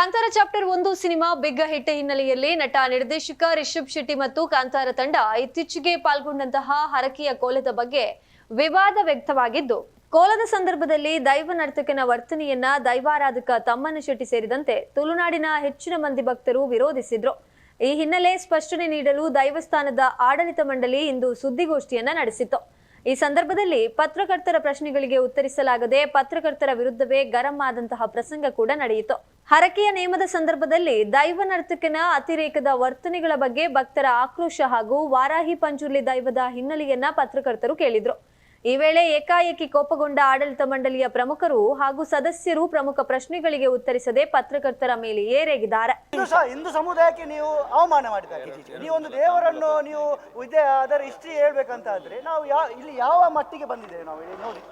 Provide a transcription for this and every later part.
Kantara chapter ಒಂದು ಸಿನಿಮಾ ಬಿಗ್ಗ hit ಹಿನ್ನೆಲೆಯಲ್ಲಿ ನಟ ನಿರ್ದೇಶಕ ರಿಷಬ್ ಶೆಟ್ಟಿ ಮತ್ತು ಕಾಂತಾರ ತಂಡ ಇತ್ತೀಚೆಗೆ ಪಾಲ್ಗೊಂಡಂತಹ ಹರಕೆಯ ಕೋಲದ ಬಗ್ಗೆ ವಿವಾದ ವ್ಯಕ್ತವಾಗಿದ್ದು, ಕೋಲದ ಸಂದರ್ಭದಲ್ಲಿ ದೈವ ನರ್ತಕನ ವರ್ತನೆಯನ್ನ ದೈವಾರಾಧಕ ತಮ್ಮನ ಶೆಟ್ಟಿ ಸೇರಿದಂತೆ ತುಳುನಾಡಿನ ಹೆಚ್ಚಿನ ಮಂದಿ ಭಕ್ತರು ವಿರೋಧಿಸಿದ್ರು. ಈ ಹಿನ್ನೆಲೆ ಸ್ಪಷ್ಟನೆ ನೀಡಲು ದೈವಸ್ಥಾನದ ಆಡಳಿತ ಮಂಡಳಿ ಇಂದು ಸುದ್ದಿಗೋಷ್ಠಿಯನ್ನ ನಡೆಸಿತು ಈ ಸಂದರ್ಭದಲ್ಲಿ ಪತ್ರಕರ್ತರ ಪ್ರಶ್ನೆಗಳಿಗೆ ಉತ್ತರಿಸಲಾಗದೆ ಪತ್ರಕರ್ತರ ವಿರುದ್ಧವೇ ಗರಂ ಆದಂತಹ ಪ್ರಸಂಗ ಕೂಡ ನಡೆಯಿತು. ಹರಕೆಯ ನೇಮದ ಸಂದರ್ಭದಲ್ಲಿ ದೈವ ನರ್ತಕನ ಅತಿರೇಕದ ವರ್ತನೆಗಳ ಬಗ್ಗೆ ಭಕ್ತರ ಆಕ್ರೋಶ ಹಾಗೂ ವಾರಾಹಿ ಪಂಜುರ್ಲಿ ದೈವದ ಹಿನ್ನೆಲೆಯನ್ನ ಪತ್ರಕರ್ತರು ಕೇಳಿದ್ರು. ಈ ವೇಳೆ ಏಕಾಏಕಿ ಕೋಪಗೊಂಡ ಆಡಳಿತ ಮಂಡಳಿಯ ಪ್ರಮುಖರು ಹಾಗೂ ಸದಸ್ಯರು ಪ್ರಮುಖ ಪ್ರಶ್ನೆಗಳಿಗೆ ಉತ್ತರಿಸದೆ ಪತ್ರಕರ್ತರ ಮೇಲೆ ಏರೆಗಿದ್ದಾರೆ. ಹಿಂದೂ ಸಮುದಾಯಕ್ಕೆ ನೀವು ಅವಮಾನ ಮಾಡಿದ್ದಾರೆ ನೀವು ಒಂದು ದೇವರನ್ನು ನೀವು ಅದರ ಹಿಸ್ಟ್ರಿ ಹೇಳ್ಬೇಕಂತ ಆದ್ರೆ ನಾವು ಇಲ್ಲಿ ಯಾವ ಮಟ್ಟಿಗೆ ಬಂದಿದ್ದೇವೆ ನಾವು ನೋಡಿ.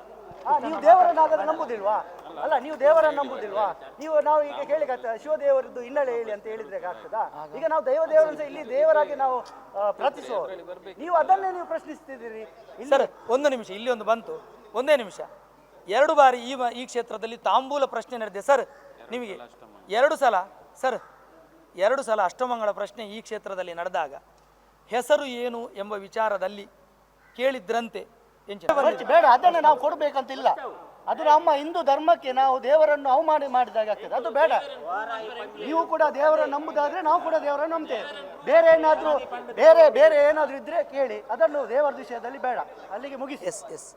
ನೀವು ದೇವರನ್ನ ಹಾಗಾದ್ರೆ ನಂಬುದಿಲ್ವಾ? ಅಲ್ಲ, ನೀವು ದೇವರನ್ನು ನಂಬುದಿಲ್ವಾ? ನೀವು ನಾವು ಈಗ ಕೇಳಿಕತ್ತ ಶಿವದೇವರದ್ದು ಹಿನ್ನೆಲೆ ಹೇಳಿ ಅಂತ ಹೇಳಿದ್ರೆ ಆಗ್ತದಾ? ಈಗ ನಾವು ದೈವ ಸಹ ಇಲ್ಲಿ ದೇವರಾಗಿ ನಾವು ಪ್ರಾರ್ಥಿಸುವ. ನೀವು ಅದನ್ನೇ ನೀವು ಪ್ರಶ್ನಿಸ್ತಿದ್ದೀರಿ. ಸರ್, ಒಂದು ನಿಮಿಷ, ಇಲ್ಲಿ ಒಂದು ಬಂತು. ಒಂದೇ ನಿಮಿಷ. ಎರಡು ಬಾರಿ ಈ ಈ ಕ್ಷೇತ್ರದಲ್ಲಿ ತಾಂಬೂಲ ಪ್ರಶ್ನೆ ನಡೆದಿದೆ. ಸರ್, ನಿಮಗೆ ಎರಡು ಸಲ, ಸರ್, ಎರಡು ಸಲ ಅಷ್ಟಮಂಗಳ ಪ್ರಶ್ನೆ ಈ ಕ್ಷೇತ್ರದಲ್ಲಿ ನಡೆದಾಗ ಹೆಸರು ಏನು ಎಂಬ ವಿಚಾರದಲ್ಲಿ ಕೇಳಿದ್ರಂತೆ. ಬೇಡ, ಅದನ್ನು ನಾವು ಕೊಡ್ಬೇಕಂತಿಲ್ಲ. ಅದು ನಮ್ಮ ಹಿಂದೂ ಧರ್ಮಕ್ಕೆ ನಾವು ದೇವರನ್ನು ಅವಮಾನ ಮಾಡಿದಾಗ ಆಗ್ತದೆ. ಅದು ಬೇಡ. ನೀವು ಕೂಡ ದೇವರನ್ನು ನಂಬುದಾದ್ರೆ ನಾವು ಕೂಡ ದೇವರನ್ನು ನಂಬ್ತೇವೆ. ಬೇರೆ ಏನಾದ್ರೂ, ಬೇರೆ ಬೇರೆ ಏನಾದ್ರೂ ಇದ್ರೆ ಕೇಳಿ. ಅದನ್ನು ದೇವರ ವಿಷಯದಲ್ಲಿ ಬೇಡ. ಅಲ್ಲಿಗೆ ಮುಗಿಸಿ. S S